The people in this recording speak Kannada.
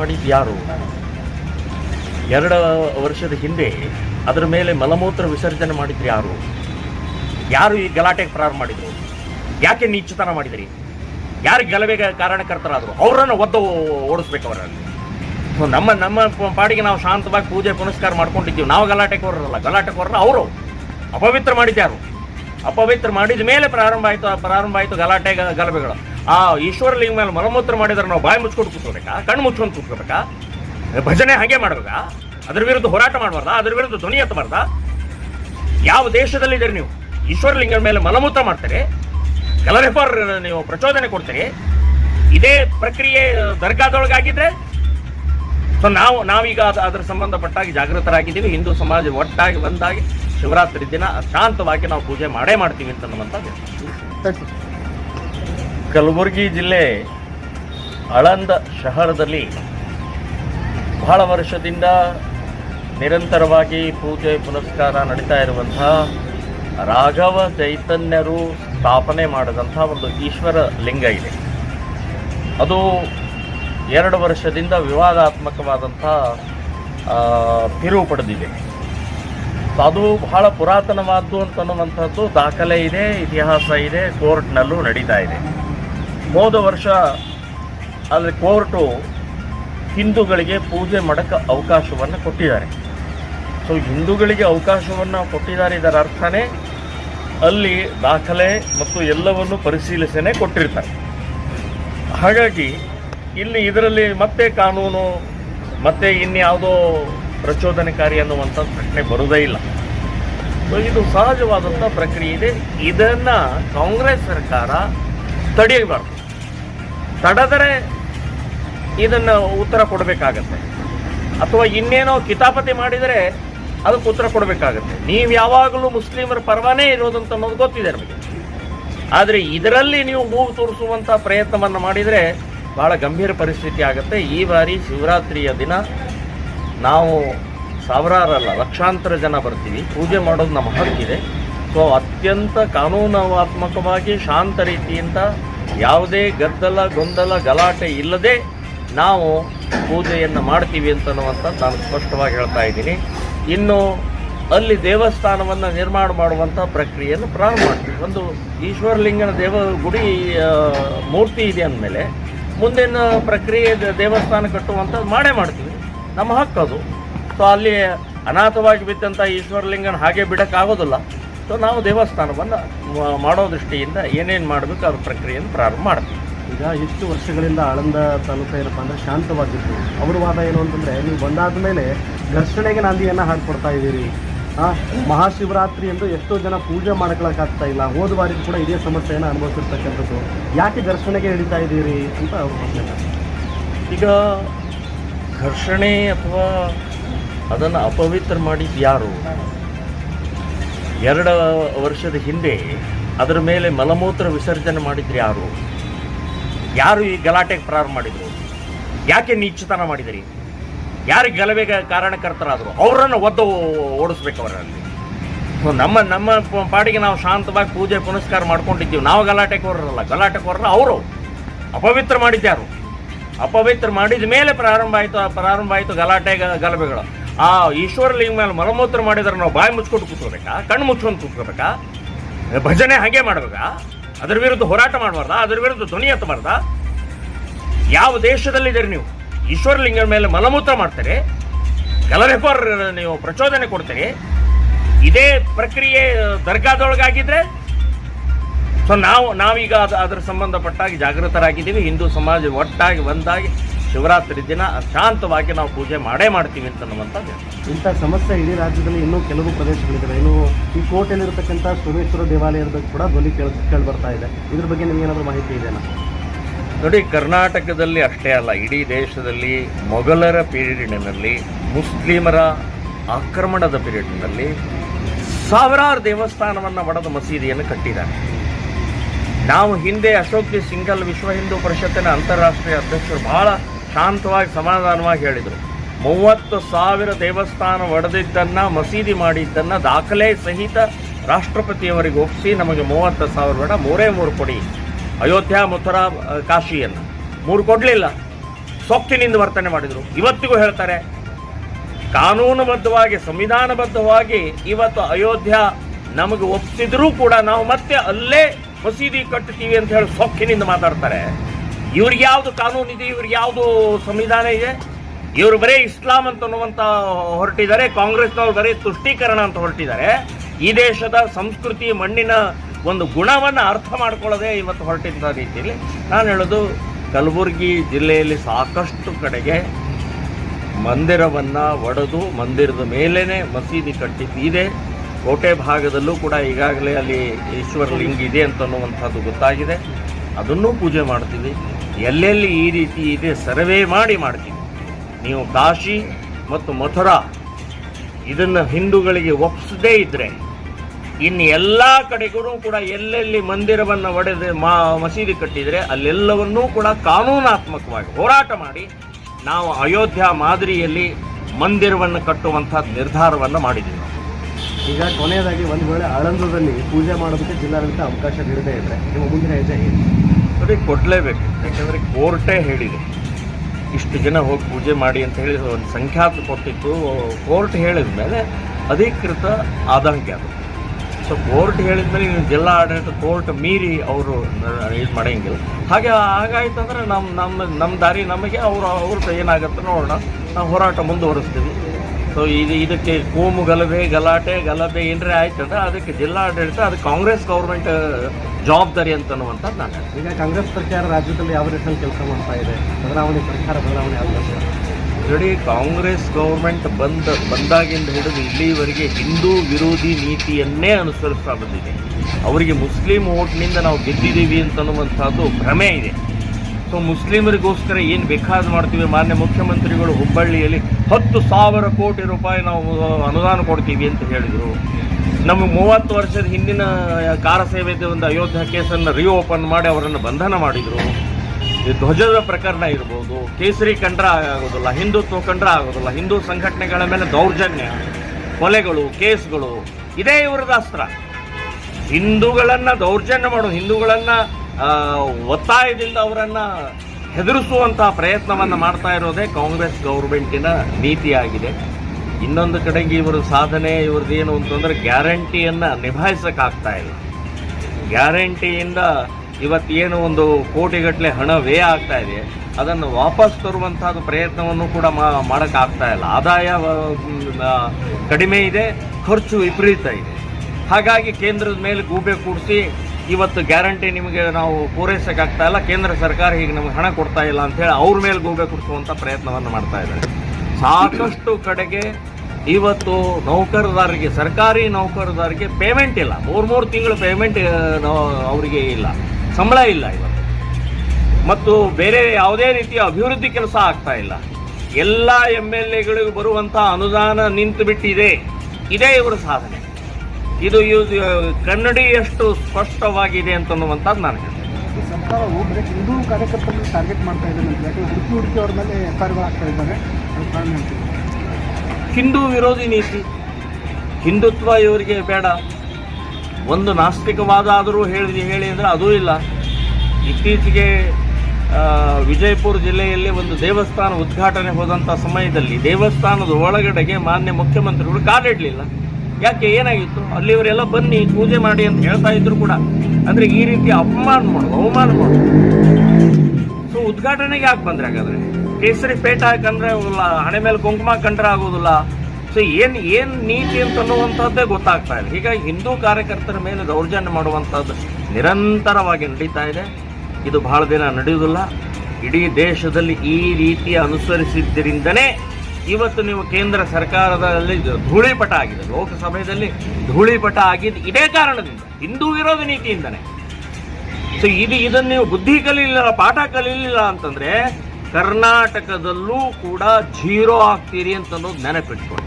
ಮಾಡಿದ್ದು ಯಾರು? ಎರಡು ವರ್ಷದ ಹಿಂದೆ ಅದರ ಮೇಲೆ ಮಲಮೂತ್ರ ವಿಸರ್ಜನೆ ಮಾಡಿದ್ರು ಯಾರು? ಯಾರು ಈ ಗಲಾಟೆಗೆ ಪ್ರಾರಂಭ ಮಾಡಿದ್ರು? ಯಾಕೆ ನೀಚತನ ಮಾಡಿದ್ರಿ? ಯಾರು ಗಲಭೆಗೆ ಕಾರಣಕರ್ತರಾದರು? ಅವರನ್ನು ಒದ್ದು ಓಡಿಸ್ಬೇಕು ಅವರಲ್ಲಿ ನಮ್ಮ ನಮ್ಮ ಪಾಡಿಗೆ ನಾವು ಶಾಂತವಾಗಿ ಪೂಜೆ ಪುನಸ್ಕಾರ ಮಾಡ್ಕೊಂಡಿದ್ದೀವಿ. ನಾವು ಗಲಾಟೆಕೋರರಲ್ಲ. ಗಲಾಟೆಕೋರರ ಅವರು. ಅಪವಿತ್ರ ಮಾಡಿದ್ಯಾರು ಅಪವಿತ್ರ ಮಾಡಿದ ಮೇಲೆ ಪ್ರಾರಂಭ ಆಯಿತು ಪ್ರಾರಂಭ ಆಯಿತು ಗಲಾಟೆ ಗಲಭೆಗಳು. ಆ ಈಶ್ವರಲಿಂಗ ಮೇಲೆ ಮಲಮೂತ್ರ ಮಾಡಿದ್ರೆ ನಾವು ಬಾಯಿ ಮುಚ್ಕೊಂಡು ಕೂತ್ಕೋಬೇಕಾ? ಕಣ್ಣು ಮುಚ್ಕೊಂಡು ಕೂತ್ಕೋಬೇಕಾ? ಭಜನೆ ಹಾಗೆ ಮಾಡ್ಬೇಕಾ ಅದ್ರ ವಿರುದ್ಧ ಹೋರಾಟ ಮಾಡಬಾರ್ದಾ? ಅದ್ರ ವಿರುದ್ಧ ಧ್ವನಿ ಎತ್ತಬಾರ್ದ? ಯಾವ ದೇಶದಲ್ಲಿದ್ದೀರಿ ನೀವು? ಈಶ್ವರಲಿಂಗನ ಮೇಲೆ ಮಲಮೂತ್ರ ಮಾಡ್ತಾರೆ ಗಲಭೆಪರ್ ನೀವು ಪ್ರಚೋದನೆ ಕೊಡ್ತೀರಿ, ಇದೇ ಪ್ರಕ್ರಿಯೆ ದರ್ಗಾದೊಳಗಾಗಿದ್ರೆ ಸೊ ನಾವು, ನಾವೀಗ ಅದರ ಸಂಬಂಧಪಟ್ಟಾಗಿ ಜಾಗೃತರಾಗಿದ್ದೀವಿ. ಹಿಂದೂ ಸಮಾಜ ಒಟ್ಟಾಗಿ ಬಂದಾಗಿ ಶಿವರಾತ್ರಿ ದಿನ ಶಾಂತವಾಗಿ ನಾವು ಪೂಜೆ ಮಾಡೇ ಮಾಡ್ತೀವಿ ಅಂತನ್ನುವಂಥದ್ದು ಕಲಬುರಗಿ ಜಿಲ್ಲೆ ಆಳಂದ ಶಹರದಲ್ಲಿ ಬಹಳ ವರ್ಷದಿಂದ ನಿರಂತರವಾಗಿ ಪೂಜೆ ಪುನಸ್ಕಾರ ನಡೀತಾ ಇರುವಂತಹ ರಾಘವ ಚೈತನ್ಯರು ಸ್ಥಾಪನೆ ಮಾಡಿದಂಥ ಒಂದು ಈಶ್ವರ ಲಿಂಗ ಇದೆ. ಅದು ಎರಡು ವರ್ಷದಿಂದ ವಿವಾದಾತ್ಮಕವಾದಂಥ ತಿರುವು ಪಡೆದಿದೆ. ಅದು ಬಹಳ ಪುರಾತನವಾದ್ದು ಅಂತನ್ನುವಂಥದ್ದು ದಾಖಲೆ ಇದೆ, ಇತಿಹಾಸ ಇದೆ, ಕೋರ್ಟ್ನಲ್ಲೂ ನಡೀತಾ ಇದೆ. ಹೋದ ವರ್ಷ ಅಲ್ಲಿ ಕೋರ್ಟು ಹಿಂದೂಗಳಿಗೆ ಪೂಜೆ ಮಾಡೋಕ್ಕೆ ಅವಕಾಶವನ್ನು ಕೊಟ್ಟಿದ್ದಾರೆ. ಸೊ ಹಿಂದೂಗಳಿಗೆ ಅವಕಾಶವನ್ನು ಕೊಟ್ಟಿದ್ದಾರೆ ಇದರ ಅರ್ಥನೇ ಅಲ್ಲಿ ದಾಖಲೆ ಮತ್ತು ಎಲ್ಲವನ್ನು ಪರಿಶೀಲಿಸೇ ಕೊಟ್ಟಿರ್ತಾರೆ. ಹಾಗಾಗಿ ಇಲ್ಲಿ ಇದರಲ್ಲಿ ಮತ್ತೆ ಕಾನೂನು, ಮತ್ತೆ ಇನ್ಯಾವುದೋ ಪ್ರಚೋದನಕಾರಿ ಅನ್ನುವಂಥ ಪ್ರಶ್ನೆ ಬರುವುದೇ ಇಲ್ಲ. ಸೊ ಇದು ಸಹಜವಾದಂಥ ಪ್ರಕ್ರಿಯೆ ಇದೆ. ಇದನ್ನು ಕಾಂಗ್ರೆಸ್ ಸರ್ಕಾರ ತಡೆಯಬಾರ್ದು. ತಡೆದರೆ ಇದನ್ನು ಉತ್ತರ ಕೊಡಬೇಕಾಗತ್ತೆ. ಅಥವಾ ಇನ್ನೇನೋ ಕಿತಾಪತಿ ಮಾಡಿದರೆ ಅದಕ್ಕೆ ಉತ್ತರ ಕೊಡಬೇಕಾಗತ್ತೆ. ನೀವು ಯಾವಾಗಲೂ ಮುಸ್ಲಿಮರ ಪರವಾನೇ ಇರೋದಂತ ಅನ್ನೋದು ಗೊತ್ತಿದೆ ನಮಗೆ. ಆದರೆ ಇದರಲ್ಲಿ ನೀವು ಮೂಗು ತೋರಿಸುವಂಥ ಪ್ರಯತ್ನವನ್ನು ಮಾಡಿದರೆ ಭಾಳ ಗಂಭೀರ ಪರಿಸ್ಥಿತಿ ಆಗುತ್ತೆ. ಈ ಬಾರಿ ಶಿವರಾತ್ರಿಯ ದಿನ ನಾವು ಸಾವಿರಾರಲ್ಲ, ಲಕ್ಷಾಂತರ ಜನ ಬರ್ತೀವಿ. ಪೂಜೆ ಮಾಡೋದು ನಮ್ಮ ಹಕ್ಕಿದೆ. ಸೊ ಅತ್ಯಂತ ಕಾನೂನಾತ್ಮಕವಾಗಿ ಶಾಂತ ರೀತಿಯಿಂದ ಯಾವುದೇ ಗದ್ದಲ, ಗೊಂದಲ, ಗಲಾಟೆ ಇಲ್ಲದೆ ನಾವು ಪೂಜೆಯನ್ನು ಮಾಡ್ತೀವಿ ಅಂತನ್ನುವಂಥದ್ದು ನಾನು ಸ್ಪಷ್ಟವಾಗಿ ಹೇಳ್ತಾ ಇದ್ದೀನಿ. ಇನ್ನು ಅಲ್ಲಿ ದೇವಸ್ಥಾನವನ್ನು ನಿರ್ಮಾಣ ಮಾಡುವಂಥ ಪ್ರಕ್ರಿಯೆಯನ್ನು ಪ್ರಾರಂಭ ಮಾಡ್ತೀವಿ. ಒಂದು ಈಶ್ವರಲಿಂಗನ ದೇವ ಗುಡಿ ಮೂರ್ತಿ ಇದೆ ಅಂದಮೇಲೆ ಮುಂದಿನ ಪ್ರಕ್ರಿಯೆ ದೇವಸ್ಥಾನ ಕಟ್ಟುವಂಥದ್ದು ಮಾಡೇ ಮಾಡ್ತೀವಿ. ನಮ್ಮ ಹಕ್ಕು ಅದು. ಸೊ ಅಲ್ಲಿ ಅನಾಥವಾಗಿ ಬಿದ್ದಂಥ ಈಶ್ವರಲಿಂಗನ ಹಾಗೆ ಬಿಡೋಕ್ಕಾಗೋದಿಲ್ಲ. ಸೊ ನಾವು ದೇವಸ್ಥಾನವನ್ನು ಮಾಡೋ ದೃಷ್ಟಿಯಿಂದ ಏನೇನು ಮಾಡಬೇಕು ಅದ್ರ ಪ್ರಕ್ರಿಯೆಯನ್ನು ಪ್ರಾರಂಭ ಮಾಡ್ತೀವಿ. ಈಗ ಇಷ್ಟು ವರ್ಷಗಳಿಂದ ಆಳಂದ ತಾಲೂಕು ಏನಪ್ಪ ಅಂದರೆ ಶಾಂತವಾಗಿತ್ತು ಅವ್ರ ವಾದ ಏನು ಅಂತಂದರೆ ನೀವು ಬಂದಾದ ಮೇಲೆ ಘರ್ಷಣೆಗೆ ನಾಂದಿಯನ್ನು ಹಾಕ್ಕೊಡ್ತಾ ಇದ್ದೀರಿ. ಮಹಾಶಿವರಾತ್ರಿ ಎಂದು ಎಷ್ಟೋ ಜನ ಪೂಜೆ ಮಾಡ್ಕೊಳಕ್ಕಾಗ್ತಾ ಇಲ್ಲ. ಹೋದ ಬಾರಿ ಕೂಡ ಇದೇ ಸಮಸ್ಯೆಯನ್ನು ಅನುಭವಿಸಿರ್ತಕ್ಕಂಥದ್ದು. ಯಾಕೆ ಘರ್ಷಣೆಗೆ ಹಿಡಿತಾ ಇದ್ದೀರಿ ಅಂತ ಅವರು ಈಗ ಘರ್ಷಣೆ ಅಥವಾ ಅದನ್ನು ಅಪವಿತ್ರ ಮಾಡಿದ್ದು ಯಾರು? ಎರಡು ವರ್ಷದ ಹಿಂದೆ ಅದರ ಮೇಲೆ ಮಲಮೂತ್ರ ವಿಸರ್ಜನೆ ಮಾಡಿದ್ರು ಯಾರು? ಯಾರು ಈ ಗಲಾಟೆಗೆ ಪ್ರಾರಂಭ ಮಾಡಿದರು? ಯಾಕೆ ನೀಚತನ ಮಾಡಿದಿರಿ? ಯಾರು ಗಲಭೆಗೆ ಕಾರಣಕರ್ತರಾದರು? ಅವರನ್ನು ಒದ್ದು ಓಡಿಸ್ಬೇಕು ಅವರಲ್ಲಿ. ನಮ್ಮ ನಮ್ಮ ಪಾಡಿಗೆ ನಾವು ಶಾಂತವಾಗಿ ಪೂಜೆ ಪುನಸ್ಕಾರ ಮಾಡ್ಕೊಂಡಿದ್ದೀವಿ. ನಾವು ಗಲಾಟೆಕೋರರಲ್ಲ. ಗಲಾಟೆಕೋರರ ಅವರು. ಅಪವಿತ್ರ ಮಾಡಿದ್ಯಾರು? ಅಪವಿತ್ರ ಮಾಡಿದ ಮೇಲೆ ಪ್ರಾರಂಭ ಆಯಿತು ಪ್ರಾರಂಭ ಆಯಿತು ಗಲಾಟೆ ಗಲಭೆಗಳು. ಆ ಈಶ್ವರಲಿಂಗ ಮೇಲೆ ಮಲಮೂತ್ರ ಮಾಡಿದ್ರೆ ನಾವು ಬಾಯಿ ಮುಚ್ಕೊಂಡು ಕೂತ್ಕೋಬೇಕಾ? ಕಣ್ಣು ಮುಚ್ಕೊಂಡು ಕೂತ್ಕೋಬೇಕಾ? ಭಜನೆ ಹಾಗೆ ಮಾಡ್ಬೇಕಾ? ಅದ್ರ ವಿರುದ್ಧ ಹೋರಾಟ ಮಾಡಬಾರ್ದ? ಅದ್ರ ವಿರುದ್ಧ ಧ್ವನಿ ಎತ್ತಬಾರ್ದ? ಯಾವ ದೇಶದಲ್ಲಿದ್ದೀರಿ ನೀವು? ಈಶ್ವರಲಿಂಗನ ಮೇಲೆ ಮಲಮೂತ್ರ ಮಾಡ್ತಾರೆ? ಗಲಭೆಪರ್ ನೀವು ಪ್ರಚೋದನೆ ಕೊಡ್ತೀರಿ? ಇದೇ ಪ್ರಕ್ರಿಯೆ ದರ್ಗಾದೊಳಗಾಗಿದ್ರೆ? ಸೊ ನಾವು, ನಾವೀಗ ಅದ್- ಅದ್ರ ಸಂಬಂಧಪಟ್ಟಾಗಿ ಜಾಗೃತರಾಗಿದ್ದೀವಿ. ಹಿಂದೂ ಸಮಾಜ ಒಟ್ಟಾಗಿ ಬಂದಾಗಿ ಶಿವರಾತ್ರಿ ದಿನ ಶಾಂತವಾಗಿ ನಾವು ಪೂಜೆ ಮಾಡೇ ಮಾಡ್ತೀವಿ ಅಂತ ಅಂತನ್ನುವಂಥದ್ದು ಇಂಥ ಸಮಸ್ಯೆ ಇಡೀ ರಾಜ್ಯದಲ್ಲಿ ಇನ್ನೂ ಕೆಲವು ಪ್ರದೇಶಗಳಿದ್ದಾವೆ. ಇನ್ನು ಈ ಕೋಟೆಯಲ್ಲಿರ್ತಕ್ಕಂಥ ಸುರೇಶ್ವರ ದೇವಾಲಯದ ಬಗ್ಗೆ ಕೂಡ ಧ್ವನಿ ಕೇಳ ಕೇಳಿ ಬರ್ತಾ ಇದೆ. ಇದ್ರ ಬಗ್ಗೆ ನಿಮಗೇನಾದರೂ ಏನಾದರೂ ಮಾಹಿತಿ ಇದೆಯಾ? ನೋಡಿ ಕರ್ನಾಟಕದಲ್ಲಿ ಅಷ್ಟೇ ಅಲ್ಲ. ಇಡೀ ದೇಶದಲ್ಲಿ ಮೊಘಲರ ಪೀರಿಯಡ್ನಲ್ಲಿ ಮುಸ್ಲಿಮರ ಆಕ್ರಮಣದ ಪೀರಿಯಡ್ನಲ್ಲಿ ಸಾವಿರಾರು ದೇವಸ್ಥಾನವನ್ನು ಒಡೆದ ಮಸೀದಿಯನ್ನು ಕಟ್ಟಿದ್ದಾರೆ. ನಾವು ಹಿಂದೆ ಅಶೋಕ್ ಸಿಂಗಲ್ ಸಿಂಘಲ್ ವಿಶ್ವ ಹಿಂದೂ ಪರಿಷತ್ತಿನ ಅಂತಾರಾಷ್ಟ್ರೀಯ ಅಧ್ಯಕ್ಷರು ಬಹಳ ಶಾಂತವಾಗಿ ಸಮಾಧಾನವಾಗಿ ಹೇಳಿದರು. ಮೂವತ್ತು ಸಾವಿರ ದೇವಸ್ಥಾನ ಒಡೆದಿದ್ದನ್ನು, ಮಸೀದಿ ಮಾಡಿದ್ದನ್ನು ದಾಖಲೆ ಸಹಿತ ರಾಷ್ಟ್ರಪತಿಯವರಿಗೆ ಒಪ್ಪಿಸಿ ನಮಗೆ ಮೂವತ್ತು ಸಾವಿರ ಬೇಡ, ಮೂರೇ ಮೂರು ಕೊಡಿ. ಅಯೋಧ್ಯ ಮಥುರಾ ಕಾಶಿಯನ್ನು. ಮೂರು ಕೊಡಲಿಲ್ಲ. ಸೊಕ್ಕಿನಿಂದ ವರ್ತನೆ ಮಾಡಿದರು. ಇವತ್ತಿಗೂ ಹೇಳ್ತಾರೆ, ಕಾನೂನುಬದ್ಧವಾಗಿ, ಸಂವಿಧಾನಬದ್ಧವಾಗಿ ಇವತ್ತು ಅಯೋಧ್ಯ ನಮಗೆ ಒಪ್ಪಿಸಿದರೂ ಕೂಡ ನಾವು ಮತ್ತೆ ಅಲ್ಲೇ ಮಸೀದಿ ಕಟ್ಟುತ್ತೀವಿ ಅಂತ ಹೇಳಿ ಸೊಕ್ಕಿನಿಂದ ಮಾತಾಡ್ತಾರೆ. ಇವ್ರಿಗೆ ಯಾವುದು ಕಾನೂನು ಇದೆ ಇವ್ರಿಗೆ ಯಾವುದು ಸಂವಿಧಾನ ಇದೆ? ಇವರು ಬರೀ ಇಸ್ಲಾಂ ಅಂತ ಅನ್ನುವಂಥ ಹೊರಟಿದ್ದಾರೆ, ಕಾಂಗ್ರೆಸ್ನವ್ರು ಬರೀ ತುಷ್ಟೀಕರಣ ಅಂತ ಹೊರಟಿದ್ದಾರೆ. ಈ ದೇಶದ ಸಂಸ್ಕೃತಿ ಮಣ್ಣಿನ ಒಂದು ಗುಣವನ್ನು ಅರ್ಥ ಮಾಡ್ಕೊಳ್ಳೋದೇ ಇವತ್ತು ಹೊರಟಿದ್ದ ರೀತಿಯಲ್ಲಿ ನಾನು ಹೇಳೋದು, ಕಲಬುರಗಿ ಜಿಲ್ಲೆಯಲ್ಲಿ ಸಾಕಷ್ಟು ಕಡೆಗೆ ಮಂದಿರವನ್ನು ಒಡೆದು ಮಂದಿರದ ಮೇಲೇ ಮಸೀದಿ ಕಟ್ಟಿದ್ದು ಇದೆ ಕೋಟೆ ಭಾಗದಲ್ಲೂ ಕೂಡ ಈಗಾಗಲೇ ಅಲ್ಲಿ ಈಶ್ವರ ಲಿಂಗ ಇದೆ ಅಂತ ಅನ್ನುವಂಥದ್ದು ಗೊತ್ತಾಗಿದೆ. ಅದನ್ನೂ ಪೂಜೆ ಮಾಡ್ತೀವಿ. ಎಲ್ಲೆಲ್ಲಿ ಈ ರೀತಿ ಇದೆ, ಸರ್ವೆ ಮಾಡಿ ಮಾಡ್ತೀವಿ. ನೀವು ಕಾಶಿ ಮತ್ತು ಮಥುರಾ ಇದನ್ನು ಹಿಂದೂಗಳಿಗೆ ಒಪ್ಪಿಸದೇ ಇದ್ದರೆ ಇನ್ನು ಎಲ್ಲ ಕಡೆಗೂ ಕೂಡ ಎಲ್ಲೆಲ್ಲಿ ಮಂದಿರವನ್ನು ಒಡೆದು ಮಾ, ಮಸೀದಿ ಕಟ್ಟಿದರೆ ಅಲ್ಲೆಲ್ಲವನ್ನೂ ಕೂಡ ಕಾನೂನಾತ್ಮಕವಾಗಿ ಹೋರಾಟ ಮಾಡಿ, ನಾವು ಅಯೋಧ್ಯ ಮಾದರಿಯಲ್ಲಿ ಮಂದಿರವನ್ನು ಕಟ್ಟುವಂಥ ನಿರ್ಧಾರವನ್ನು ಮಾಡಿದ್ದೀವಿ. ಈಗ ಕೊನೆಯದಾಗಿ ಒಂದು ವೇಳೆ ಆಳಂದದಲ್ಲಿ ಪೂಜೆ ಮಾಡೋದಕ್ಕೆ ಜಿಲ್ಲಾಡಳಿತ ಅವಕಾಶ ನೀಡದೇ ಇದ್ದರೆ ನಿಮ್ಮ ಮುಂದಿನ ಹೆಜ್ಜೆ ಏನು? ನೋಡಿ ಕೊಡಲೇಬೇಕು. ಯಾಕೆಂದರೆ ಕೋರ್ಟೇ ಹೇಳಿದೆ. ಇಷ್ಟು ಜನ ಹೋಗಿ ಪೂಜೆ ಮಾಡಿ ಅಂತ ಹೇಳಿ ಒಂದು ಸಂಖ್ಯಾತ ಕೊಟ್ಟಿತ್ತು. ಕೋರ್ಟ್ ಹೇಳಿದ ಮೇಲೆ ಅಧಿಕೃತ ಆದಂಗೆ ಅದು. ಸೊ ಕೋರ್ಟ್ ಹೇಳಿದ ಮೇಲೆ ಜಿಲ್ಲಾ ಆಡಳಿತ ಕೋರ್ಟ್ ಮೀರಿ ಅವರು ಇದು ಮಾಡೋಂಗಿಲ್ಲ. ಹಾಗೆ ಹಾಗಾಯ್ತು ಅಂದ್ರೆ ನಮ್ಮ ನಮ್ಮ ನಮ್ಮ ದಾರಿ ನಮಗೆ, ಅವರು ಅವ್ರದ್ದು ಏನಾಗುತ್ತೆ ನೋಡೋಣ. ನಾವು ಹೋರಾಟ ಮುಂದುವರಿಸ್ತೀವಿ. ಸೊ ಇದು ಇದಕ್ಕೆ ಕೋಮು ಗಲಭೆ ಗಲಾಟೆ ಗಲಭೆ ಏನರೇ ಆಯ್ತು ಅಂದ್ರೆ ಅದಕ್ಕೆ ಜಿಲ್ಲಾ ಆಡಳಿತ ಅದು ಕಾಂಗ್ರೆಸ್ ಗೌರ್ಮೆಂಟ್ ಜವಾಬ್ದಾರಿ ಅಂತ ಅನ್ನುವಂಥದ್ದು ನಾನು ಹೇಳ್ತೀನಿ. ಈಗ ಕಾಂಗ್ರೆಸ್ ಸರ್ಕಾರ ರಾಜ್ಯದಲ್ಲಿ ಯಾವ ರೀತಿಯಲ್ಲಿ ಕೆಲಸ ಮಾಡ್ತಾ ಇದೆ? ಬದಲಾವಣೆ ಸರ್ಕಾರ ಬದಲಾವಣೆ ಆಗಬೇಕು ನೋಡಿ ಕಾಂಗ್ರೆಸ್ ಗೌರ್ಮೆಂಟ್ ಬಂದ ಬಂದಾಗಿಂದ ಹಿಡಿದು ಇಲ್ಲಿವರೆಗೆ ಹಿಂದೂ ವಿರೋಧಿ ನೀತಿಯನ್ನೇ ಅನುಸರಿಸ್ತಾ ಬಂದಿದೆ. ಅವರಿಗೆ ಮುಸ್ಲಿಂ ಓಟ್ನಿಂದ ನಾವು ಗೆದ್ದಿದ್ದೀವಿ ಅಂತನ್ನುವಂಥದ್ದು ಭ್ರಮೆ ಇದೆ. ಸೊ ಮುಸ್ಲಿಮರಿಗೋಸ್ಕರ ಏನು ಬೇಕಾದ ಮಾಡ್ತೀವಿ? ಮಾನ್ಯ ಮುಖ್ಯಮಂತ್ರಿಗಳು ಹುಬ್ಬಳ್ಳಿಯಲ್ಲಿ ಹತ್ತು ಸಾವಿರ ಕೋಟಿ ರೂಪಾಯಿ ನಾವು ಅನುದಾನ ಕೊಡ್ತೀವಿ ಅಂತ ಹೇಳಿದರು. ನಮಗೆ ಮೂವತ್ತು ವರ್ಷದ ಹಿಂದಿನ ಕಾರ ಸೇವೆದ ಒಂದು ಅಯೋಧ್ಯೆ ಕೇಸನ್ನು ರಿಓಪನ್ ಮಾಡಿ ಅವರನ್ನು ಬಂಧನ ಮಾಡಿದರು. ಧ್ವಜದ ಪ್ರಕರಣ ಇರ್ಬೋದು, ಕೇಸರಿ ಕಂಡ್ರ ಆಗೋದಿಲ್ಲ, ಹಿಂದುತ್ವ ಕಂಡ್ರ ಆಗೋದಿಲ್ಲ, ಹಿಂದೂ ಸಂಘಟನೆಗಳ ಮೇಲೆ ದೌರ್ಜನ್ಯ, ಕೊಲೆಗಳು, ಕೇಸ್ಗಳು, ಇದೇ ಇವರದ ಅಸ್ತ್ರ. ಹಿಂದೂಗಳನ್ನು ದೌರ್ಜನ್ಯ ಮಾಡೋದು, ಹಿಂದೂಗಳನ್ನ ಒತ್ತಾಯದಿಂದ ಅವರನ್ನು ಹೆದರಿಸುವಂತಹ ಪ್ರಯತ್ನವನ್ನು ಮಾಡ್ತಾ ಇರೋದೇ ಕಾಂಗ್ರೆಸ್ ಗೌರ್ಮೆಂಟಿನ ನೀತಿಯಾಗಿದೆ. ಇನ್ನೊಂದು ಕಡೆಗೆ ಇವರ ಸಾಧನೆ ಇವ್ರದ್ದು ಏನು ಅಂತಂದ್ರೆ ಗ್ಯಾರಂಟಿಯನ್ನ ನಿಭಾಯಿಸಕ್ಕಾಗ್ತಾ ಇಲ್ಲ. ಗ್ಯಾರಂಟಿಯಿಂದ ಇವತ್ತೇನು ಒಂದು ಕೋಟಿಗಟ್ಟಲೆ ಹಣ ವೇ ಆಗ್ತಾ ಇದೆ. ಅದನ್ನು ವಾಪಸ್ ತರುವಂಥದ್ದು ಪ್ರಯತ್ನವನ್ನು ಕೂಡ ಮಾಡೋಕ್ಕಾಗ್ತಾ ಇಲ್ಲ. ಆದಾಯ ಕಡಿಮೆ ಇದೆ, ಖರ್ಚು ವಿಪರೀತ ಇದೆ. ಹಾಗಾಗಿ ಕೇಂದ್ರದ ಮೇಲೆ ಗೂಬೆ ಕೂಡಿಸಿ ಇವತ್ತು ಗ್ಯಾರಂಟಿ ನಿಮಗೆ ನಾವು ಪೂರೈಸೋಕ್ಕಾಗ್ತಾ ಇಲ್ಲ. ಕೇಂದ್ರ ಸರ್ಕಾರ ಹೀಗೆ ನಮಗೆ ಹಣ ಕೊಡ್ತಾ ಇಲ್ಲ ಅಂತ ಹೇಳಿ ಅವ್ರ ಮೇಲೆ ಗೂಬೆ ಕೂಡಿಸುವಂಥ ಪ್ರಯತ್ನವನ್ನು ಮಾಡ್ತಾ ಇದ್ದಾರೆ. ಸಾಕಷ್ಟು ಕಡೆಗೆ ಇವತ್ತು ನೌಕರದಾರರಿಗೆ ಸರ್ಕಾರಿ ನೌಕರದಾರರಿಗೆ ಪೇಮೆಂಟ್ ಇಲ್ಲ. ಮೂರು ಮೂರು ತಿಂಗಳು ಪೇಮೆಂಟ್ ಅವರಿಗೆ ಇಲ್ಲ. ಸಂಬಳ ಇಲ್ಲ ಇವತ್ತು. ಮತ್ತು ಬೇರೆ ಯಾವುದೇ ರೀತಿಯ ಅಭಿವೃದ್ಧಿ ಕೆಲಸ ಆಗ್ತಾ ಇಲ್ಲ. ಎಲ್ಲ ಎಂ ಎಲ್ ಎಗಳಿಗೂ ಬರುವಂಥ ಅನುದಾನ ನಿಂತು ಬಿಟ್ಟಿದೆ ಇದೇ ಇವರ ಸಾಧನೆ. ಇದು ಕನ್ನಡಿ ಎಷ್ಟು ಸ್ಪಷ್ಟವಾಗಿದೆ ಅಂತನ್ನುವಂಥದ್ದು ನಾನು ಹೇಳ್ತೀನಿ ಸರ್ಕಾರವು ಬರೀ ಹಿಂದೂ ಕಾರ್ಯಕರ್ತರನ್ನು ಟಾರ್ಗೆಟ್ ಮಾಡ್ತಾ ಇದೆ ಅಂತ ಯಾಕಂದ್ರೆ ಹುಡುಕಿ ಹುಡುಕಿ ಅವ್ರ ಮೇಲೆ ಎಫ್ ಐ ಆರ್ ಆಗ್ತಾ ಇದ್ದಾರೆ ಕಾರಣ ಹಿಂದೂ ವಿರೋಧಿ ನೀತಿ. ಹಿಂದುತ್ವ ಇವರಿಗೆ ಬೇಡ. ಒಂದು ನಾಸ್ತಿಕವಾದ ಆದರೂ ಹೇಳಿ ಹೇಳಿ ಅಂದರೆ ಅದೂ ಇಲ್ಲ. ಇತ್ತೀಚೆಗೆ ವಿಜಯಪುರ ಜಿಲ್ಲೆಯಲ್ಲಿ ಒಂದು ದೇವಸ್ಥಾನ ಉದ್ಘಾಟನೆ ಹೋದಂಥ ಸಮಯದಲ್ಲಿ ದೇವಸ್ಥಾನದ ಒಳಗಡೆಗೆ ಮಾನ್ಯ ಮುಖ್ಯಮಂತ್ರಿಗಳು ಕಾಲಿಡಲಿಲ್ಲ ಯಾಕೆ ಏನಾಗಿತ್ತು? ಅಲ್ಲಿವರೆಲ್ಲ ಬನ್ನಿ, ಪೂಜೆ ಮಾಡಿ ಅಂತ ಹೇಳ್ತಾ ಇದ್ರು ಕೂಡ. ಅಂದರೆ ಈ ರೀತಿ ಅಪಮಾನ ಮಾಡೋದು ಅವಮಾನ ಮಾಡೋದು ಸೊ ಉದ್ಘಾಟನೆಗೆ ಯಾಕೆ ಬಂದ್ರೆ ಹಾಗಾದ್ರೆ? ಕೇಸರಿ ಪೇಟ ಹಾಕಂದ್ರೆ ಹಣೆ ಮೇಲೆ ಕುಂಕುಮ ಕಂಡ್ರೆ ಆಗೋದಿಲ್ಲ. ಸೊ ಏನು ಏನು ನೀತಿ ಅಂತ ಅನ್ನುವಂಥದ್ದೇ ಗೊತ್ತಾಗ್ತಾ ಇಲ್ಲ. ಹೀಗಾಗಿ ಹಿಂದೂ ಕಾರ್ಯಕರ್ತರ ಮೇಲೆ ದೌರ್ಜನ್ಯ ಮಾಡುವಂಥದ್ದು ನಿರಂತರವಾಗಿ ನಡೀತಾ ಇದೆ. ಇದು ಬಹಳ ದಿನ ನಡೆಯುವುದಿಲ್ಲ. ಇಡೀ ದೇಶದಲ್ಲಿ ಈ ರೀತಿ ಅನುಸರಿಸಿದ್ದರಿಂದನೇ ಇವತ್ತು ನೀವು ಕೇಂದ್ರ ಸರ್ಕಾರದಲ್ಲಿ ಧೂಳಿಪಟ ಆಗಿದೆ. ಲೋಕಸಭೆಯಲ್ಲಿ ಧೂಳಿಪಟ ಆಗಿದ್ದು ಇದೇ ಕಾರಣದಿಂದ, ಹಿಂದೂ ವಿರೋಧ ನೀತಿಯಿಂದನೇ. ಸೊ ಇದು ಇದನ್ನು ನೀವು ಬುದ್ಧಿ ಕಲೀಲಿಲ್ಲ, ಪಾಠ ಕಲೀಲಿಲ್ಲ ಅಂತಂದ್ರೆ ಕರ್ನಾಟಕದಲ್ಲೂ ಕೂಡ ಜೀರೋ ಆಗ್ತೀರಿ ಅಂತ ಅನ್ನೋದು ನೆನಪಿಟ್ಕೊಳ್ಳಿ.